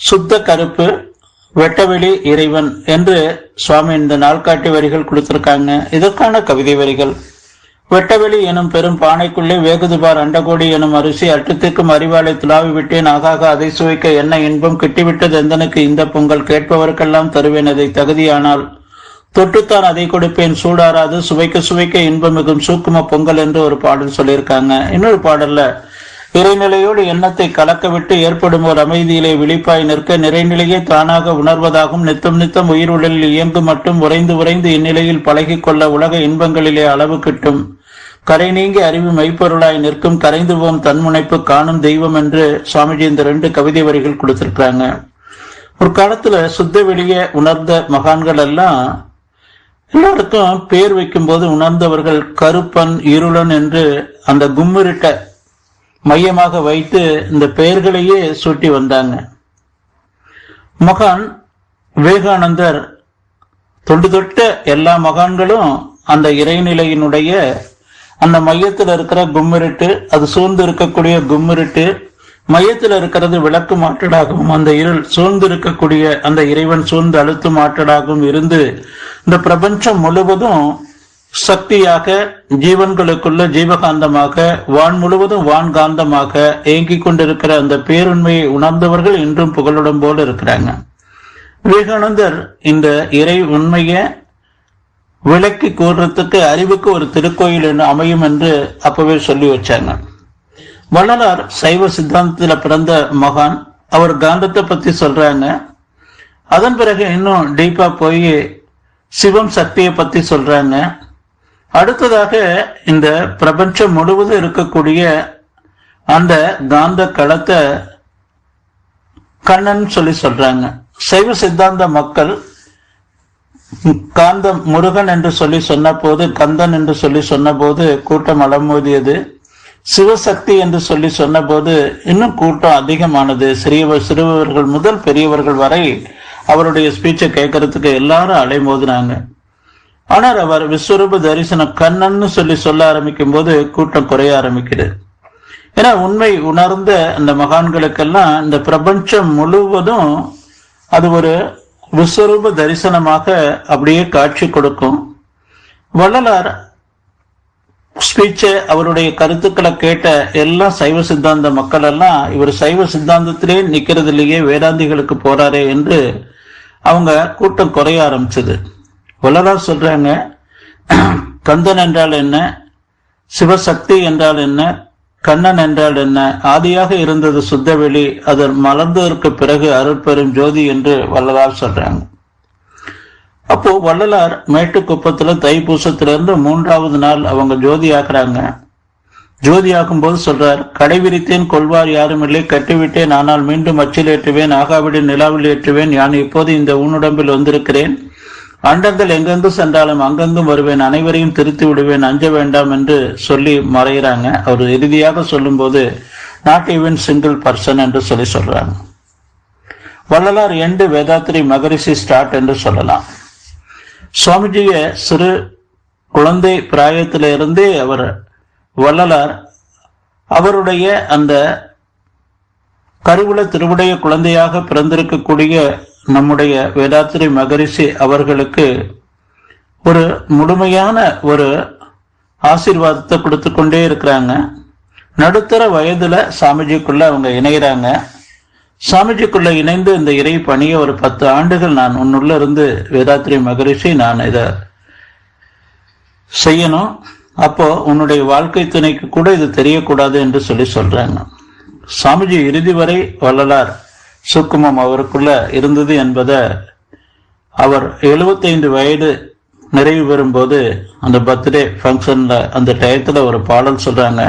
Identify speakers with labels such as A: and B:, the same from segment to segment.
A: சுத்த கருப்பு வெட்டவெளி இறைவன் என்று சுவாமி இந்த நாள்காட்டி வரிகள் கொடுத்திருக்காங்க. இதற்கான கவிதை வரிகள். வெட்டவெளி எனும் பெரும் பானைக்குள்ளே வேகுதுபார் அண்டகோடி எனும் அரிசி அட்டத்திற்கும் அறிவாளை துளாவி விட்டேன் ஆகாக அதை சுவைக்க என்ன இன்பம் கிட்டிவிட்டது எந்தனுக்கு இந்த பொங்கல் கேட்பவருக்கெல்லாம் தருவேன் அதை தகுதியானால். தொட்டுத்தான் அதை கொடுப்பேன் சூடாராது சுவைக்க சுவைக்க இன்பம் மிகும் சூக்கும பொங்கல் என்று ஒரு பாடல் சொல்லியிருக்காங்க. இன்னொரு பாடல்ல இறைநிலையோடு எண்ணத்தை கலக்கவிட்டு ஏற்படும் ஒரு அமைதியிலே விழிப்பாய் நிற்க நிறைநிலையை தானாக உணர்வதாகும். நித்தம் நித்தம் உயிர் உடலில் இயங்கு மட்டும் உறைந்து உறைந்து இந்நிலையில் பழகி கொள்ள உலக இன்பங்களிலே அளவு கிட்டும். கரை நீங்கி அறிவு மெய்ப்பொருளாய் நிற்கும் கரைந்து போம் தன்முனைப்பு காணும் தெய்வம் என்று சுவாமிஜி இந்த ரெண்டு கவிதை வரிகள் கொடுத்திருக்கிறாங்க. ஒரு காலத்துல சுத்த வெளியே உணர்ந்த மகான்கள் எல்லாம் எல்லாருக்கும் பேர் வைக்கும்போது உணர்ந்தவர்கள் கருப்பன் இருளன் என்று அந்த கும்மிருட்ட மையமாக வைத்து இந்த பெயர்களையே சூட்டி வந்தாங்க. மகான் விவேகானந்தர் தொண்டு தொட்ட எல்லா மகான்களும் அந்த இறைநிலையினுடைய அந்த மையத்தில் இருக்கிற கும்மிருட்டு அது சூழ்ந்து இருக்கக்கூடிய கும்மிருட்டு மையத்தில் இருக்கிறது விளக்கு மாற்றடாகவும் அந்த இருள் சூழ்ந்து இருக்கக்கூடிய அந்த இறைவன் சூழ்ந்து அழுத்து மாற்றடாகவும் இருந்து இந்த பிரபஞ்சம் முழுவதும் சக்தியாக ஜீவன்களுக்குள்ள ஜீவகாந்தமாக வான் முழுவதும் வான்காந்தமாக ஏங்கிக் கொண்டிருக்கிற அந்த பேருண்மையை உணர்ந்தவர்கள் இன்றும் புகழுடன் போல இருக்கிறாங்க. விவேகானந்தர் இந்த இறை உண்மையை விளக்கி கூறுறதுக்கு அறிவுக்கு ஒரு திருக்கோயில் என்று அமையும் என்று அப்பவே சொல்லி வச்சாங்க. வள்ளலார் சைவ சித்தாந்தத்தில் பிறந்த மகான். அவர் காந்தத்தை பத்தி சொல்றாங்க. அதன் பிறகு இன்னும் டீப்பா போய் சிவம் சக்தியை பத்தி சொல்றாங்க. அடுத்ததாக இந்த பிரபஞ்சம் முழுவதும் இருக்கக்கூடிய அந்த காந்த களத்தை கண்ணன் சொல்லி சொல்றாங்க. சைவ சித்தாந்த மக்கள் காந்தம் முருகன் என்று சொல்லி சொன்ன போது கந்தன் என்று சொல்லி சொன்ன போது கூட்டம் அலமோதியது. சிவசக்தி என்று சொல்லி சொன்னபோது இன்னும் கூட்டம் அதிகமானது. சிறியவர் சிறுவர்கள் முதல் பெரியவர்கள் வரை அவருடைய ஸ்பீச்சை கேட்கறதுக்கு எல்லாரும் அலைமோதினாங்க. ஆனால் அவர் விஸ்வரூப தரிசனம் கண்ணன்னு சொல்லி சொல்ல ஆரம்பிக்கும் போது கூட்டம் குறைய ஆரம்பிக்குது ஏன்னா உண்மை உணர்ந்த அந்த மகான்களுக்கெல்லாம் இந்த பிரபஞ்சம் முழுவதும் அது ஒரு விஸ்வரூப தரிசனமாக அப்படியே காட்சி கொடுக்கும். வள்ளலார் ஸ்பீச்சை அவருடைய கருத்துக்களை கேட்ட எல்லா சைவ சித்தாந்த மக்கள் எல்லாம் இவர் சைவ சித்தாந்தத்திலே நிற்கிறதுலேயே வேதாந்திகளுக்கு போறாரே என்று அவங்க கூட்டம் குறைய ஆரம்பிச்சது. வள்ளலார் சொல்றாங்க. கந்தன் என்றால் என்ன? சிவசக்தி என்றால் என்ன? கண்ணன் என்றால் என்ன? ஆதியாக இருந்தது சுத்தவெளி அது மலர்ந்ததற்கு பிறகு அருட்பெரும் ஜோதி என்று வள்ளலார் சொல்றாங்க. அப்போ வள்ளலார் மேட்டுக்குப்பத்துல தைப்பூசத்திலிருந்து மூன்றாவது நாள் அவங்க ஜோதி ஆக்குறாங்க. ஜோதி ஆக்கும்போது சொல்றார் கடைவிரித்தேன் கொள்வார் யாரும் இல்லை கட்டிவிட்டேன் ஆனால் மீண்டும் அச்சில் ஏற்றுவேன் ஆகாவிடின் நிலாவில் ஏற்றுவேன் யான் இப்போது இந்த உன்னுடம்பில் வந்திருக்கிறேன். அண்டங்கள் எங்கெங்கு சென்றாலும் அங்கெங்கும் வருவேன் அனைவரையும் திருத்தி விடுவேன் அஞ்ச வேண்டாம் என்று சொல்லி மறைகிறாங்க அவர் இறுதியாக சொல்லும்போது நாட் ஈவன் சிங்கிள் பர்சன் என்று சொல்லி சொல்றாங்க. வள்ளலார் எண்டு வேதாத்திரி மகரிஷி ஸ்டார்ட் என்று சொல்லலாம். சுவாமிஜிய சிறு குழந்தை பிராயத்திலிருந்தே அவர் வள்ளலார் அவருடைய அந்த கருவுல திருவுடைய குழந்தையாக பிறந்திருக்கக்கூடிய நம்முடைய வேதாத்திரி மகரிஷி அவர்களுக்கு ஒரு முழுமையான ஒரு ஆசீர்வாதத்தை கொடுத்து கொண்டே இருக்கிறாங்க. நடுத்தர வயதுல சாமிஜிக்குள்ள அவங்க இணைகிறாங்க சாமிஜிக்குள்ள இணைந்து இந்த இறை பணியை ஒரு பத்து ஆண்டுகள் நான் உன்னுள்ள இருந்து வேதாத்திரி மகரிஷி நான் இதை செய்யணும். அப்போ உன்னுடைய வாழ்க்கை துணைக்கு கூட இது தெரியக்கூடாது என்று சொல்லி சொல்றாங்க. சாமிஜி இறுதி வரை வள்ளலார். சுக்குமம் அவருக்குள்ள இருந்தது என்பதை அவர் 75 வயது நிறைவு பெறும்போது அந்த பர்த்டே ஃபங்க்ஷன்ல அந்த டயத்துல ஒரு பாடல் சொல்றாங்க.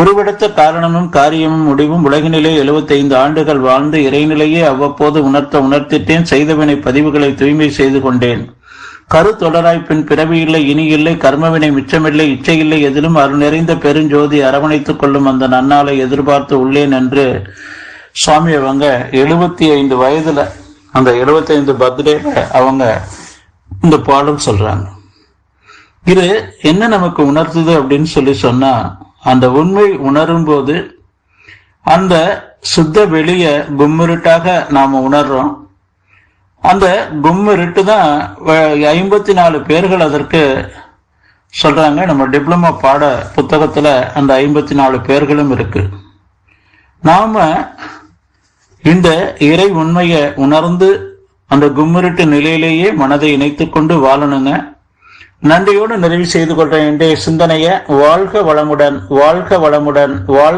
A: உருவெடுத்த காரணமும் காரியமும் முடிவும் உலகினிலே 75 ஆண்டுகள் வாழ்ந்து இறைநிலையே அவ்வப்போது உணர்த்த உணர்த்திட்டேன். செய்தவினை பதிவுகளை தூய்மை செய்து கொண்டேன். கரு தொடராய் பின் பிறவி இல்லை இனி இல்லை கர்மவினை மிச்சமில்லை இச்சையில்லை எதிலும் அருள் நிறைந்த பெருஞ்சோதி அரவணைத்துக் கொள்ளும் அந்த நன்னாளை எதிர்பார்த்து உள்ளேன் என்று சுவாமி அவங்க எழுபத்தி ஐந்து வயதுல அந்த 75 ஐந்து பர்த்டேல அவங்க இந்த பாடம் சொல்றாங்க. இது என்ன நமக்கு உணர்த்துது அப்படின்னு சொல்லி சொன்னா அந்த உண்மை உணரும் போது அந்த சுத்த வெளிய கும்மிருட்டாக நாம உணர்றோம். அந்த கும்மிருட்டு தான் ஐம்பத்தி நாலு பேர்கள் அதற்கு சொல்றாங்க. நம்ம டிப்ளமா பாட புத்தகத்துல அந்த ஐம்பத்தி நாலு பேர்களும் இருக்கு. நாம இந்த இறை உண்மையை உணர்ந்து அந்த கும்மிருட்டு நிலையிலேயே மனதை இணைத்துக் கொண்டு வாழணுங்க. நன்றியோடு நிறைவு செய்து கொள்ற இன்றைய சிந்தனையை வாழ்க வளமுடன் வாழ்க வளமுடன் வாழ்